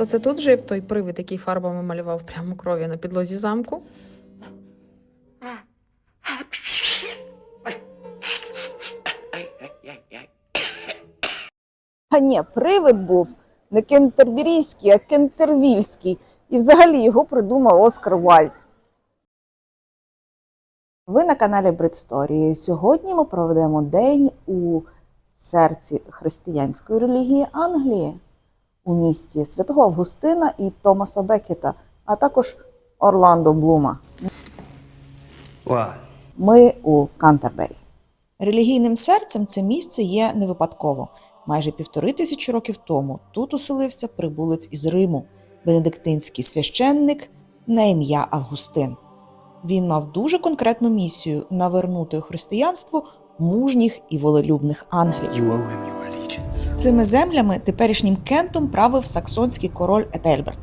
То це тут жив той привид, який фарбами малював прямо кров'ю на підлозі замку? А ні, привид був не кентерберійський, а кентервільський. І взагалі його придумав Оскар Вальд. Ви на каналі Бритсторії. Сьогодні ми проведемо день у серці християнської релігії Англії у місті Святого Августина і Томаса Бекета, а також Орландо Блума. Ми у Кантербері. Релігійним серцем це місце є не випадково. Майже півтори тисячі років тому тут оселився прибулець із Риму, бенедиктинський священник на ім'я Августин. Він мав дуже конкретну місію навернути у християнство мужніх і волелюбних ангелів. Цими землями теперішнім Кентом правив саксонський король Етельберт.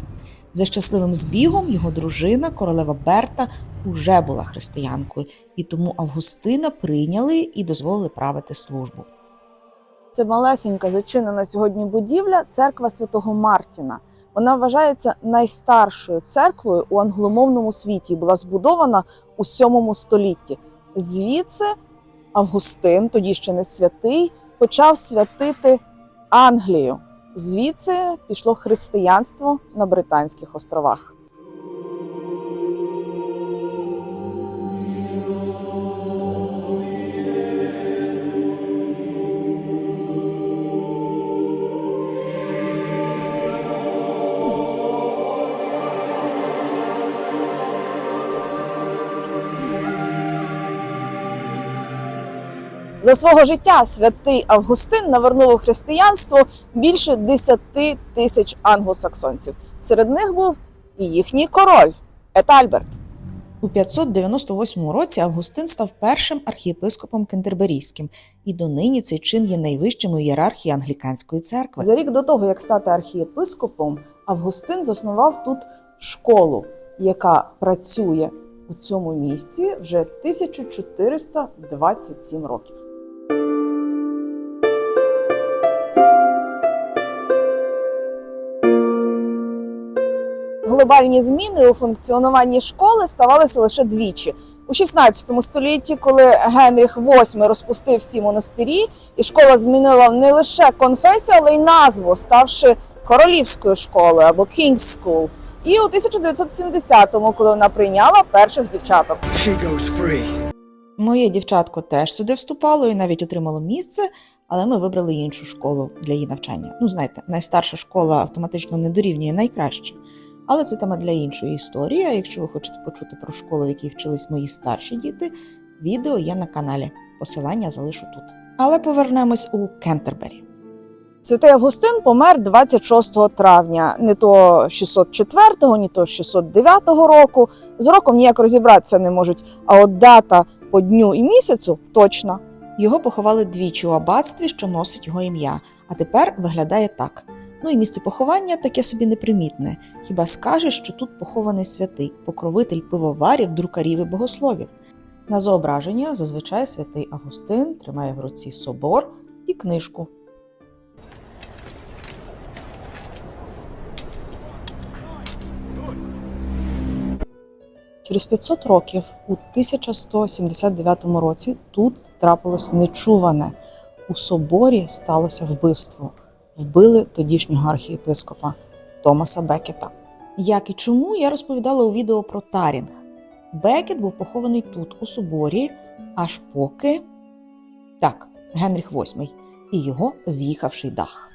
За щасливим збігом його дружина, королева Берта, уже була християнкою, і тому Августина прийняли і дозволили правити службу. Це малесенька зачинена сьогодні будівля церква святого Мартіна. Вона вважається найстаршою церквою у англомовному світі і була збудована у 7 столітті. Звідси Августин, тоді ще не святий, почав святити Англію. Звідси пішло християнство на Британських островах. За свого життя святий Августин навернув у християнство більше 10 тисяч англосаксонців. Серед них був і їхній король Етальберт. У 598 році Августин став першим архієпископом Кентерберійським, і донині цей чин є найвищим у ієрархії англіканської церкви. За рік до того, як стати архієпископом, Августин заснував тут школу, яка працює у цьому місці вже 1427 років. Глобальні зміни у функціонуванні школи ставалися лише двічі. У 16 столітті, коли Генріх VIII розпустив всі монастирі, і школа змінила не лише конфесію, але й назву, ставши королівською школою або King's School. І у 1970-му, коли вона прийняла перших дівчаток. She goes free. Моє дівчатко теж сюди вступало і навіть отримало місце, але ми вибрали іншу школу для її навчання. Ну, знаєте, найстарша школа автоматично не дорівнює найкраще. Але це тема для іншої історії. А якщо ви хочете почути про школу, в якій вчились мої старші діти, відео є на каналі. Посилання залишу тут. Але повернемось у Кентербері. Святий Августин помер 26 травня, не то 604-го, ні то 609-го року. З роком ніяк розібратися не можуть. А от дата по дню і місяцю точна. Його поховали двічі у аббатстві, що носить його ім'я, а тепер виглядає так. Ну і місце поховання таке собі непримітне. Хіба скаже, що тут похований святий, покровитель пивоварів, друкарів і богословів. На зображення зазвичай святий Августин тримає в руці собор і книжку. Через 500 років, у 1179 році, тут трапилось нечуване. У соборі сталося вбивство. Вбили тодішнього архієпископа Томаса Бекета. Як і чому я розповідала у відео про Тарінг. Бекет був похований тут, у соборі, аж поки так, Генріх VIII і його з'їхавший дах.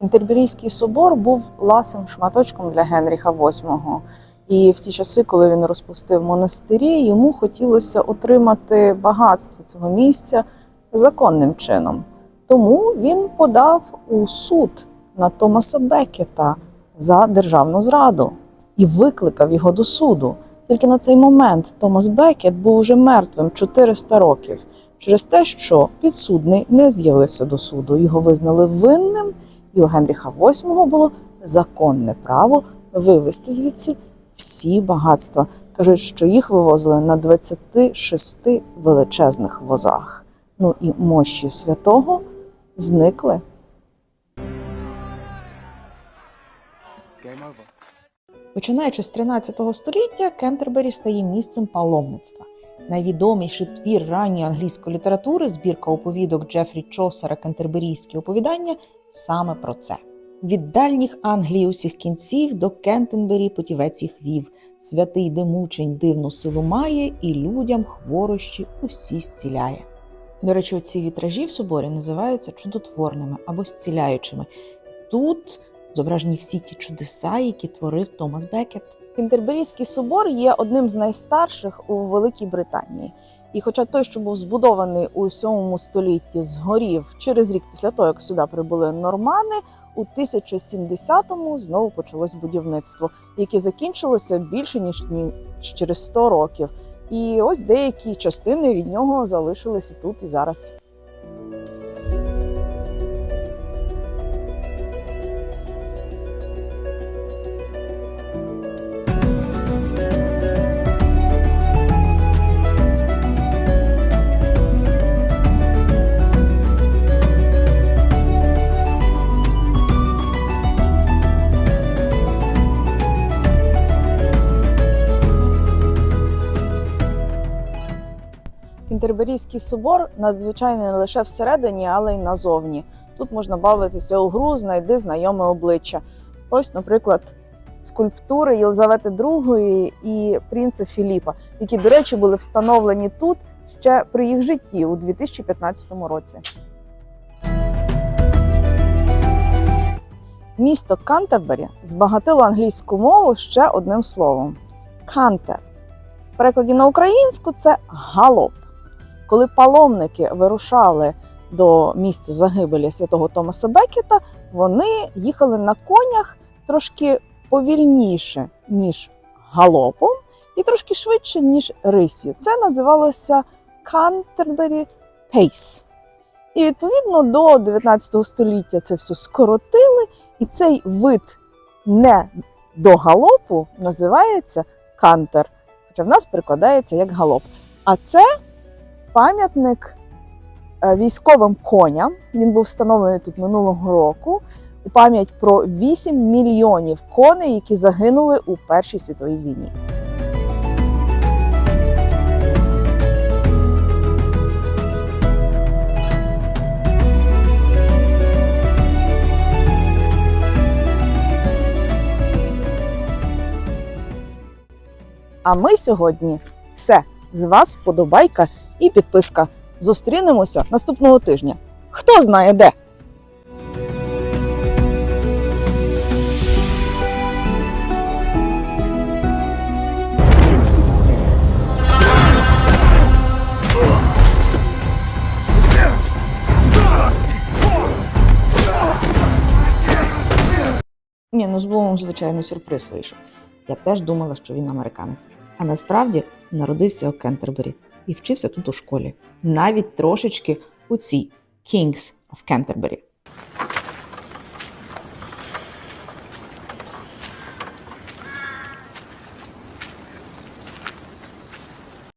Інтерберійський собор був ласим шматочком для Генріха VIII. І в ті часи, коли він розпустив монастирі, йому хотілося отримати багатство цього місця законним чином. Тому він подав у суд на Томаса Бекета за державну зраду і викликав його до суду. Тільки на цей момент Томас Бекет був уже мертвим 400 років через те, що підсудний не з'явився до суду. Його визнали винним, і у Генріха VIII було законне право вивезти звідси всі багатства. Кажуть, що їх вивозили на 26 величезних возах. Ну і мощі святого зникли. Починаючи з 13 століття, Кентербері стає місцем паломництва. Найвідоміший твір ранньої англійської літератури, збірка оповідок Джефрі Чосера Кентерберійські оповідання саме про це. Від дальніх Англії усіх кінців до Кентенбері путівець їх вів. Святий демучень дивну силу має, і людям хворощі усі зціляє. До речі, ці вітражі в соборі називаються чудотворними або зціляючими. Тут зображені всі ті чудеса, які творив Томас Бекет. Кентерберійський собор є одним з найстарших у Великій Британії. І хоча той, що був збудований у 7 столітті, згорів через рік після того, як сюди прибули нормани, у 1070-му знову почалось будівництво, яке закінчилося більше ніж ні- через 100 років. І ось деякі частини від нього залишилися тут і зараз. Кентерберійський собор надзвичайний не лише всередині, але й назовні. Тут можна бавитися у гру, знайди знайоме обличчя. Ось, наприклад, скульптури Єлизавети II і принца Філіпа, які, до речі, були встановлені тут ще при їх житті у 2015 році. Місто Кантербері збагатило англійську мову ще одним словом кантер. В перекладі на українську це галоп. Коли паломники вирушали до місця загибелі святого Томаса Бекета, вони їхали на конях трошки повільніше, ніж галопом, і трошки швидше, ніж рисью. Це називалося Canterbury Pace. І відповідно до 19 століття це все скоротили, і цей вид не до галопу називається кантер, хоча в нас перекладається як галоп. А це пам'ятник е, військовим коням. Він був встановлений тут минулого року у пам'ять про 8 мільйонів коней, які загинули у Першій світовій війні. А ми сьогодні все. З вас вподобайка і підписка. Зустрінемося наступного тижня. Хто знає де? Ні, ну з Блумом, звичайно, сюрприз вийшов. Я теж думала, що він американець. А насправді народився у Кентербері і вчився тут у школі. Навіть трошечки у цій Kings of Canterbury.